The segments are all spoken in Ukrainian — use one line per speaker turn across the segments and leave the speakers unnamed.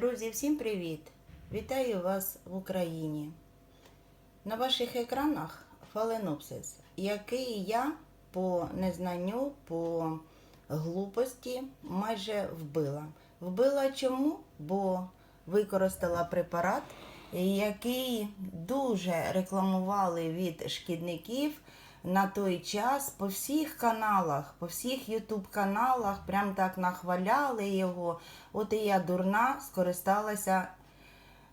Друзі, всім привіт! Вітаю вас в Україні. На ваших екранах фаленопсис, який я по незнанню, по глупості майже вбила. Вбила чому? Бо використала препарат, який дуже рекламували від шкідників на той час по всіх каналах, по всіх ютуб каналах, прям так нахваляли його. От і я дурна скористалася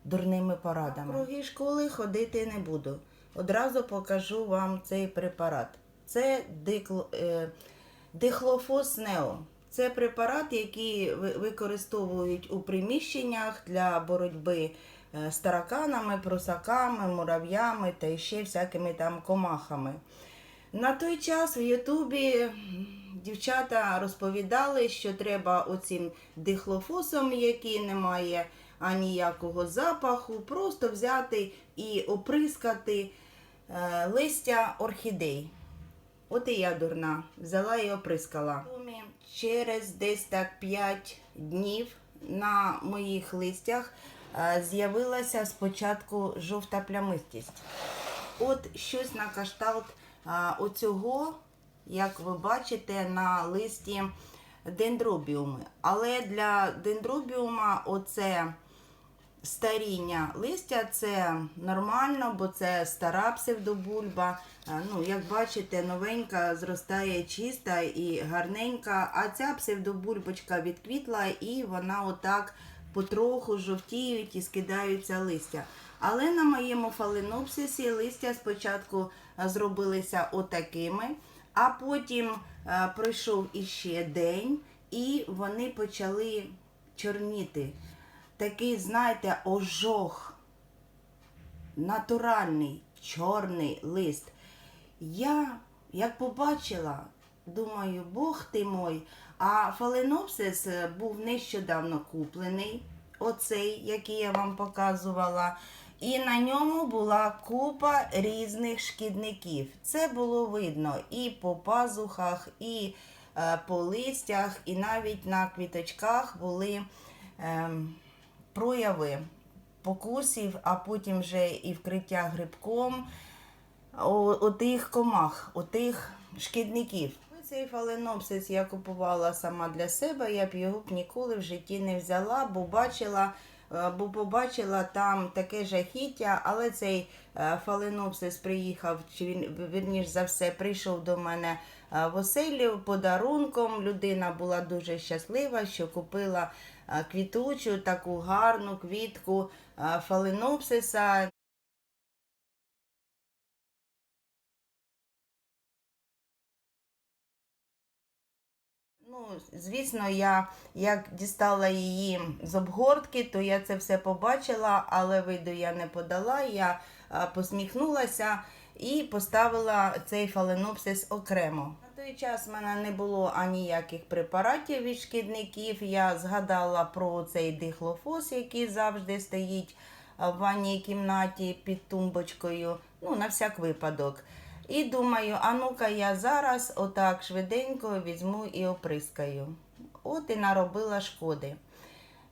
дурними порадами. Круги школи ходити не буду. Одразу покажу вам цей препарат. Це дикло, е, дихлофос. Це препарат, який використовують у приміщеннях для боротьби е, з тараканами, прусаками, мурав'ями та ще всякими там комахами. На той час в Ютубі дівчата розповідали, що треба оцим дихлофосом, який не має аніякого запаху, просто взяти і оприскати е, листя орхідей. От і я дурна, взяла і оприскала. Через десь так 5 днів на моїх листях е, з'явилася спочатку жовта плямистість. От щось на кшталт а, оцього, як ви бачите, на листі дендробіуми. Але для дендробіума оце старіння листя це нормально, бо це стара псевдобульба. Ну, як бачите, новенька зростає чиста і гарненька, а ця псевдобульбочка відквітла і вона отак потроху жовтіють і скидаються листя. Але на моєму фаленопсисі листя спочатку зробилися отакими, а потім пройшов іще день, і вони почали чорніти. Такий, знаєте, ожог, натуральний чорний лист. Я, як побачила, думаю, Бог ти мой, а фаленопсис е, був нещодавно куплений, оцей, який я вам показувала. І на ньому була купа різних шкідників. Це було видно і по пазухах, і е, по листях, і навіть на квіточках були ем, прояви покусів, а потім вже і вкриття грибком о- отих комах, отих шкідників. Цей фаленопсис я купувала сама для себе, я б його б ніколи в житті не взяла, бо бачила, е, бо побачила там таке жахіття, але цей е, фаленопсис приїхав, чи він вірніш за все прийшов до мене е, в оселі подарунком. Людина була дуже щаслива, що купила е, квітучу, таку гарну квітку е, фаленопсиса. Ну, звісно, я як дістала її з обгортки, то я це все побачила, але виду я не подала. Я посміхнулася і поставила цей фаленопсис окремо. На той час в мене не було аніяких препаратів від шкідників. Я згадала про цей дихлофос, який завжди стоїть в ванній кімнаті під тумбочкою. Ну, на всяк випадок. І думаю, а ну-ка я зараз отак швиденько візьму і оприскаю. От і наробила шкоди.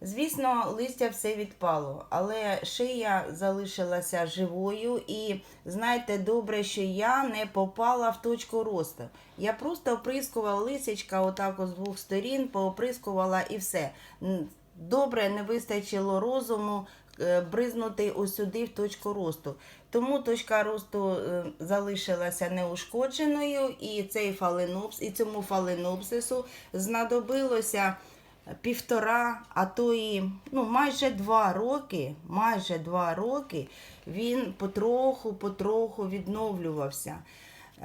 Звісно, листя все відпало, але шия залишилася живою. І знаєте, добре, що я не попала в точку росту. Я просто оприскувала лисичка отак з двох сторін, пооприскувала і все. Добре, не вистачило розуму бризнути ось сюди в точку росту. Тому точка росту е, залишилася неушкодженою, і цей фаленопс, і цьому фаленопсису знадобилося півтора, а то і ну, майже два роки, майже два роки він потроху, потроху відновлювався.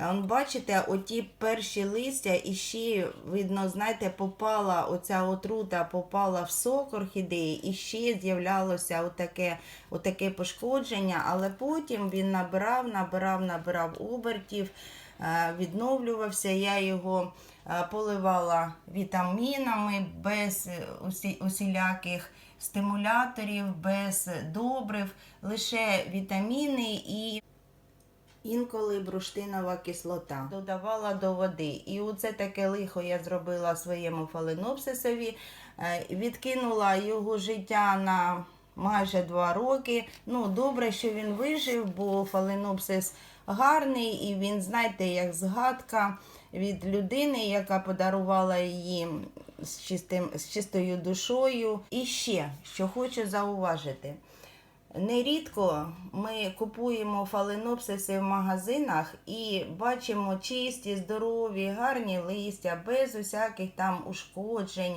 Е, бачите, оті перші листя і ще, видно, знаєте, попала оця отрута, попала в сок орхідеї, і ще з'являлося отаке, отаке пошкодження, але потім він набирав, набирав, набирав обертів, е, відновлювався. Я його е, поливала вітамінами без усі- усіляких стимуляторів, без добрив, лише вітаміни і інколи бруштинова кислота. Додавала до води. І оце таке лихо я зробила своєму фаленопсисові. Е, Відкинула його життя на майже два роки. Ну, добре, що він вижив, бо фаленопсис гарний, і він, знаєте, як згадка від людини, яка подарувала її з, чистим, з чистою душою. І ще, що хочу зауважити. Нерідко ми купуємо фаленопсиси в магазинах і бачимо чисті, здорові, гарні листя, без усяких там ушкоджень,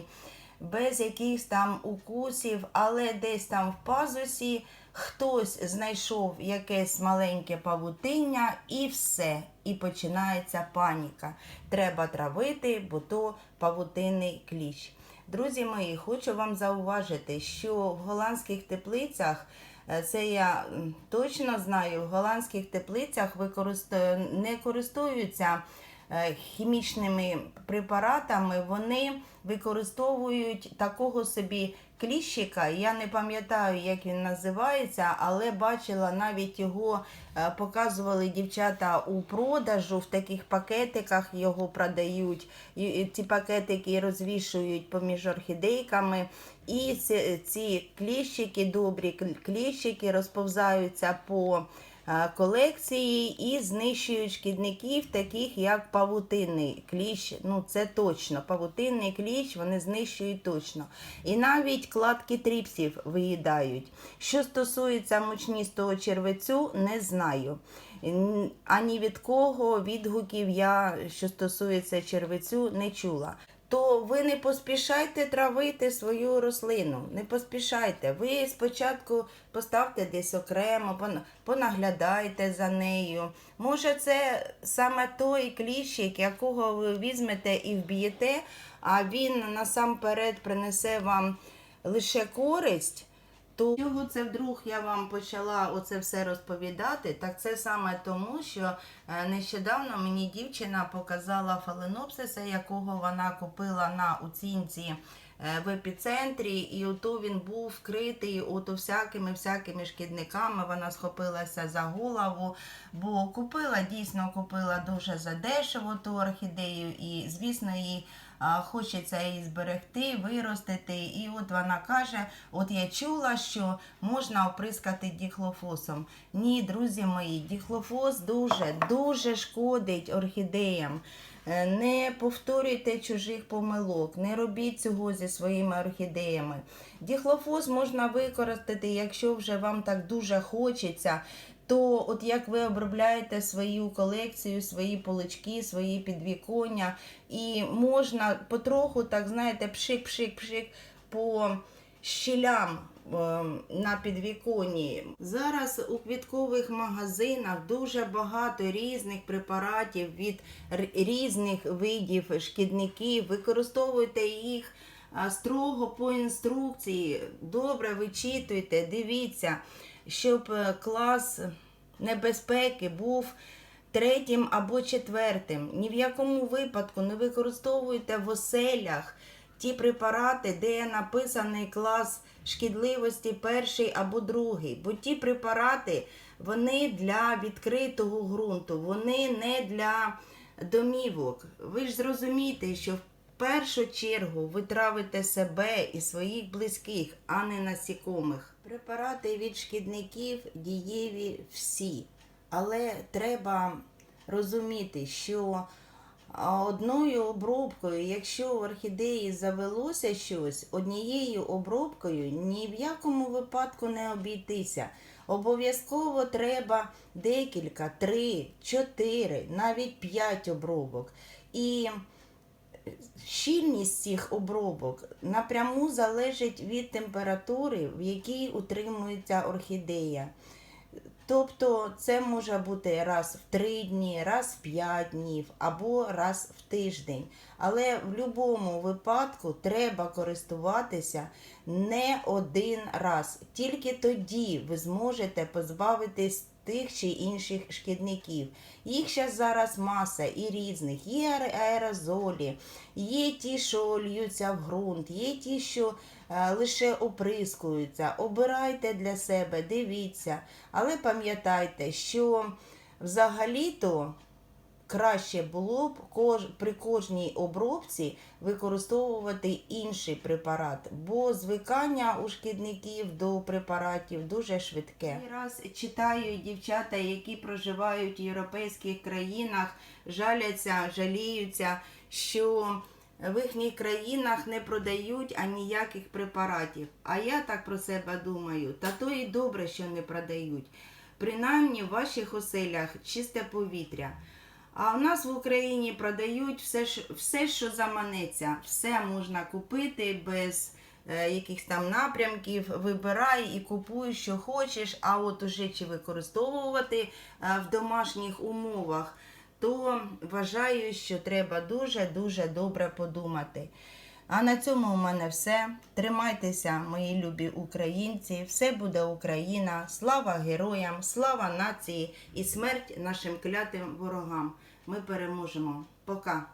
без якихось там укусів, але десь там в пазусі хтось знайшов якесь маленьке павутиння і все. І починається паніка. Треба травити, бо то павутинний кліщ. Друзі мої, хочу вам зауважити, що в голландських теплицях Це я точно знаю. В голландських теплицях не користуються е, хімічними препаратами. Вони використовують такого собі кліщика. Я не пам'ятаю, як він називається, але бачила навіть його е, показували дівчата у продажу в таких пакетиках його продають. І- Ці пакетики розвішують поміж орхідейками. І ці, кліщики, добрі кліщики розповзаються по колекції і знищують шкідників, таких як павутинний кліщ. Ну це точно. Павутинний кліщ вони знищують точно. І навіть кладки тріпсів виїдають. Що стосується мучністого червецю, не знаю. Ані від кого відгуків я, що стосується червецю, не чула то ви не поспішайте травити свою рослину. Не поспішайте. Ви спочатку поставте десь окремо, пон- понаглядайте за нею. Може, це саме той кліщик, якого ви візьмете і вб'єте, а він насамперед принесе вам лише користь. То чого це вдруг я вам почала оце все розповідати? Так це саме тому, що е, нещодавно мені дівчина показала фаленопсиса, якого вона купила на оцінці е, в епіцентрі, і ото він був вкритий ото всякими всякими шкідниками. Вона схопилася за голову, бо купила дійсно купила дуже задешево ту орхідею, і звісно їй хочеться її зберегти, виростити. І от вона каже: от я чула, що можна оприскати діхлофосом. Ні, друзі мої, діхлофос дуже, дуже шкодить орхідеям. Е, Не повторюйте чужих помилок, не робіть цього зі своїми орхідеями. Діхлофос можна використати, якщо вже вам так дуже хочеться. То, от як ви обробляєте свою колекцію, свої полички, свої підвіконня, і можна потроху, так знаєте, пшик-пшик-пшик по щілям е, на підвіконні. Зараз у квіткових магазинах дуже багато різних препаратів від різних видів шкідників. Використовуйте їх строго по інструкції. Добре вичитуйте, дивіться, щоб е, клас небезпеки був третім або четвертим. Ні в якому випадку не використовуйте в оселях ті препарати, де написаний клас шкідливості перший або другий. Бо ті препарати вони для відкритого ґрунту, вони не для домівок. Ви ж зрозумієте, що в першу чергу ви травите себе і своїх близьких, а не насікомих. Препарати від шкідників дієві всі, але треба розуміти, що одною обробкою, якщо в орхідеї завелося щось, однією обробкою ні в якому випадку не обійтися. Обов'язково треба декілька, три, чотири, навіть п'ять обробок. І щільність цих обробок напряму залежить від температури, в якій утримується орхідея. Тобто це може бути раз в три дні, раз в п'ять днів або раз в тиждень. Але в будь-якому випадку треба користуватися не один раз. Тільки тоді ви зможете позбавитись тих чи інших шкідників. Їх ще зараз маса і різних. Є аерозолі, є ті, що льються в ґрунт, є ті, що е, лише оприскуються. Обирайте для себе, дивіться. Але пам'ятайте, що Взагалі-то краще було б при кожній обробці використовувати інший препарат, бо звикання у шкідників до препаратів дуже швидке. Раз читаю дівчата, які проживають в європейських країнах, жаляться, жаліються, що в їхніх країнах не продають аніяких препаратів. А я так про себе думаю, та то і добре, що не продають. Принаймні в ваших оселях чисте повітря. А в нас в Україні продають все, все що заманеться. Все можна купити без е, якихось там напрямків. Вибирай і купуй, що хочеш, а от уже чи використовувати е, в домашніх умовах, то вважаю, що треба дуже-дуже добре подумати. А на цьому у мене все. Тримайтеся, мої любі українці. Все буде Україна. Слава героям, слава нації і смерть нашим клятим ворогам. Ми переможемо. Пока.